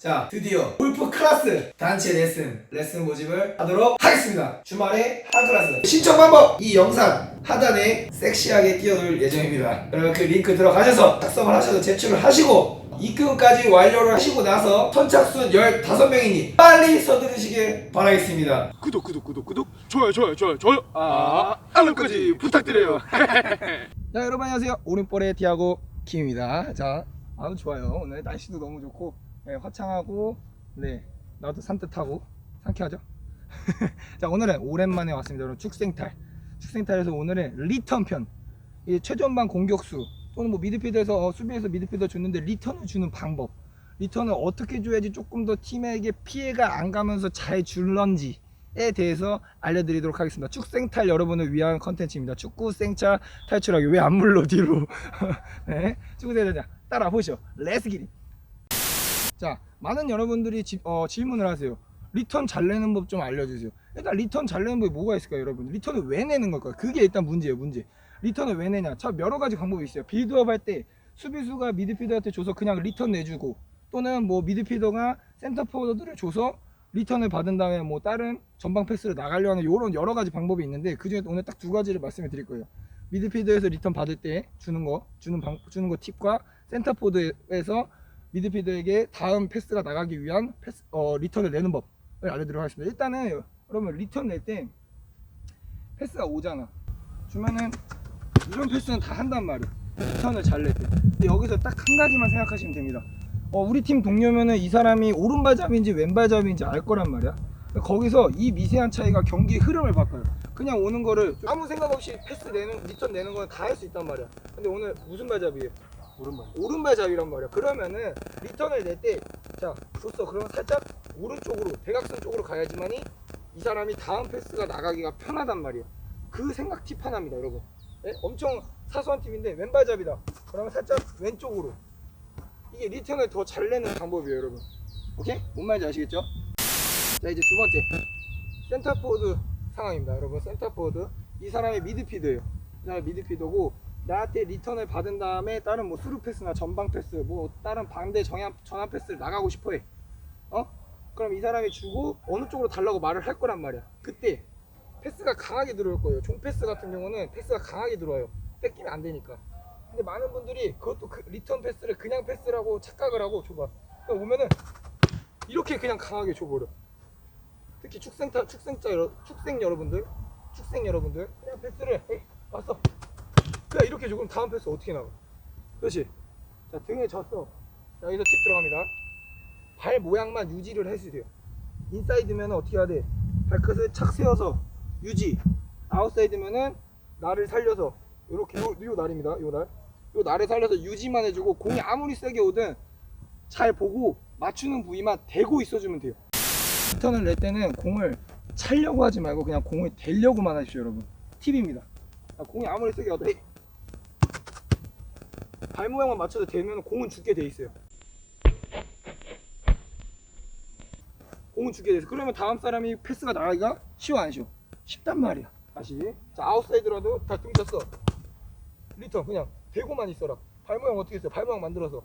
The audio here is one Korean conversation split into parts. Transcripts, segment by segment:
자, 드디어 골프 클래스 단체 레슨 레슨 모집을 하도록 하겠습니다. 주말에 한 클래스. 신청 방법. 이 영상 하단에 섹시하게 띄워둘 예정입니다. 여러분 그 링크 들어가셔서 작성을 하셔서 제출을 하시고 입금까지 완료를 하시고 나서 선착순 15명이니 빨리 서두르시길 바라겠습니다. 구독 구독 구독 구독. 좋아요 좋아요 좋아요 좋아요. 아 알람까지 부탁드려요. 자 여러분 안녕하세요. 오른볼의 디아고 김입니다. 자 아주 좋아요. 오늘 날씨도 너무 좋고 네, 화창하고 네 나도 산뜻하고 상쾌하죠 자 오늘은 오랜만에 왔습니다 여러분 축생탈 축생탈에서 오늘은 리턴 편 이 최전방 공격수 또는 뭐 미드필더에서 어, 수비에서 미드필더 줬는데 리턴을 주는 방법 리턴을 어떻게 줘야지 조금 더 팀에게 피해가 안 가면서 잘 줄런지 에 대해서 알려드리도록 하겠습니다. 축생탈 여러분을 위한 컨텐츠입니다. 축구 생차 탈출하기 왜 안 물러 뒤로? 네, 축구 생차 따라 보시죠. 레스기리. 자, 많은 여러분들이 지- 어, 질문을 하세요. 리턴 잘 내는 법 좀 알려주세요. 일단 리턴 잘 내는 법이 뭐가 있을까요, 여러분? 리턴을 왜 내는 걸까요? 그게 일단 문제예요, 문제. 리턴을 왜 내냐? 자, 여러 가지 방법이 있어요. 빌드업 할 때 수비수가 미드필더한테 줘서 그냥 리턴 내주고 또는 뭐 미드필더가 센터 포워드를 줘서 리턴을 받은 다음에 뭐 다른 전방 패스를 나가려 하는 이런 여러 가지 방법이 있는데 그 중에 오늘 딱 두 가지를 말씀을 드릴 거예요. 미드필더에서 리턴 받을 때 주는 거 주는 방 주는 거 팁과 센터 포드에서 미드필더에게 다음 패스가 나가기 위한 패스 어 리턴을 내는 법을 알려드리도록 하겠습니다. 일단은 여러분 리턴 낼 때 패스가 오잖아. 주면은 이런 패스는 다 한단 말이야. 리턴을 잘 낼 때. 근데 여기서 딱 한 가지만 생각하시면 됩니다. 어, 우리 팀 동료면은 이 사람이 오른발잡인지 왼발잡인지 알 거란 말이야. 거기서 이 미세한 차이가 경기 흐름을 바꿔요. 그냥 오는 거를 아무 생각 없이 패스 내는 리턴 내는 건 다 할 수 있단 말이야. 근데 오늘 무슨 발잡이에요? 오랜만 오른발 잡이란 말이야. 그러면은 리턴을 낼 때 자, 줬어. 그러면 살짝 오른쪽으로 대각선 쪽으로 가야지만이 이 사람이 다음 패스가 나가기가 편하단 말이야. 그 생각 팁 하나입니다, 여러분. 예? 엄청 사소한 팁인데 왼발잡이다. 그러면 살짝 왼쪽으로. 이게 리턴을 더 잘 내는 방법이에요, 여러분. 오케이? 뭔 말인지 아시겠죠? 자, 이제 두 번째. 센터포드 상황입니다, 여러분. 센터포드. 이 사람의 미드피드예요. 이 사람의 미드피더고 나한테 리턴을 받은 다음에 다른 뭐 스루 패스나 전방 패스, 뭐 다른 반대 정한 전환 패스를 나가고 싶어해. 어? 그럼 이 사람이 주고 어느 쪽으로 달라고 말을 할 거란 말이야. 그때 패스가 강하게 들어올 거예요. 종 패스 같은 경우는 패스가 강하게 들어와요. 뺏기면 안 되니까. 근데 많은 분들이 그것도 그 리턴 패스를 그냥 패스라고 착각을 하고 줘봐. 그러니까 오면은 이렇게 그냥 강하게 줘버려. 특히 축생타 축생자 축생 여러분들 축생 여러분들 그냥 패스를 에이, 왔어. 그냥 이렇게 줘. 그럼 다음 패스 어떻게 나가? 그렇지. 자 등에 졌어. 자 여기서 팁 들어갑니다. 발 모양만 유지를 해주세요. 인사이드면 어떻게 해야 돼? 발끝을 착 세워서 유지. 아웃사이드면은 날을 살려서 요렇게 요, 요 날입니다. 요 날. 요 날을 살려서 유지만 해주고 공이 아무리 세게 오든 잘 보고 맞추는 부위만 대고 있어주면 돼요. 턴을 낼 때는 공을 차려고 하지 말고 그냥 공을 대려고만 하십시오, 여러분. 팁입니다. 아, 공이 아무리 세게 와도. 발 모양만 맞춰서 대면 공은 죽게 돼 있어요. 공은 죽게 돼 있어. 그러면 다음 사람이 패스가 나가기가 쉬워 안 쉬워? 쉽단 말이야. 다시. 자 아웃사이드라도 다 등쳤어. 리턴 그냥 대고만 있어라. 발 모양 어떻게 했어요? 발 모양 만들어서.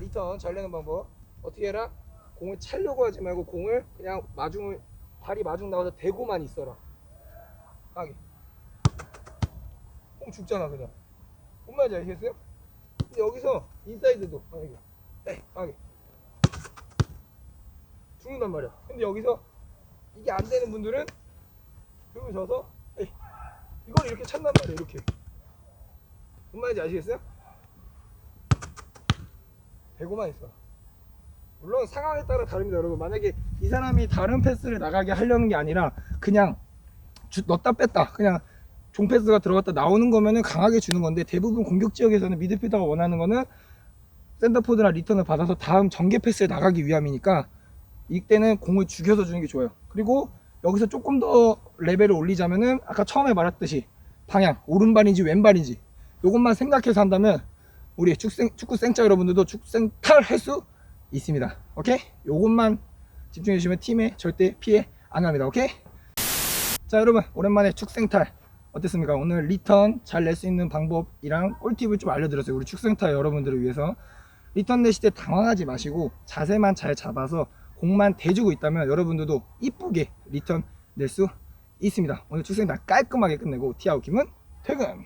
리턴 잘 내는 방법 어떻게 해라? 공을 차려고 하지 말고 공을 그냥 마중을 발이 마중 나와서 대고만 있어라. 하게. 공 죽잖아 그냥. 뭔 말인지 아시겠어요? 근데 여기서 인사이드도 하게. 네, 하게. 죽는단 말이야. 근데 여기서 이게 안 되는 분들은 여기 져서 에이, 이걸 이렇게 찬단 말이야 이렇게. 뭔 말인지 아시겠어요? 대고만 있어. 물론 상황에 따라 다릅니다, 여러분. 만약에 이 사람이 다른 패스를 나가게 하려는 게 아니라 그냥 주- 넣었다 뺐다, 그냥 종 패스가 들어갔다 나오는 거면은 강하게 주는 건데 대부분 공격 지역에서는 미드필더가 원하는 거는 센터포드나 리턴을 받아서 다음 전개 패스에 나가기 위함이니까 이때는 공을 죽여서 주는 게 좋아요. 그리고 여기서 조금 더 레벨을 올리자면은 아까 처음에 말했듯이 방향 오른발인지 왼발인지 이것만 생각해서 한다면 우리 축생, 축구 생자 여러분들도 축생탈 할 수 있습니다. 오케이? 요것만 집중해 주시면 팀에 절대 피해 안 합니다. 오케이? 자 여러분 오랜만에 축생탈 어땠습니까? 오늘 리턴 잘 낼 수 있는 방법이랑 꿀팁을 좀 알려드렸어요. 우리 축생타 여러분들을 위해서 리턴 내실 때 당황하지 마시고 자세만 잘 잡아서 공만 대주고 있다면 여러분들도 이쁘게 리턴 낼 수 있습니다. 오늘 축생타 깔끔하게 끝내고 티아웃 김은 퇴근.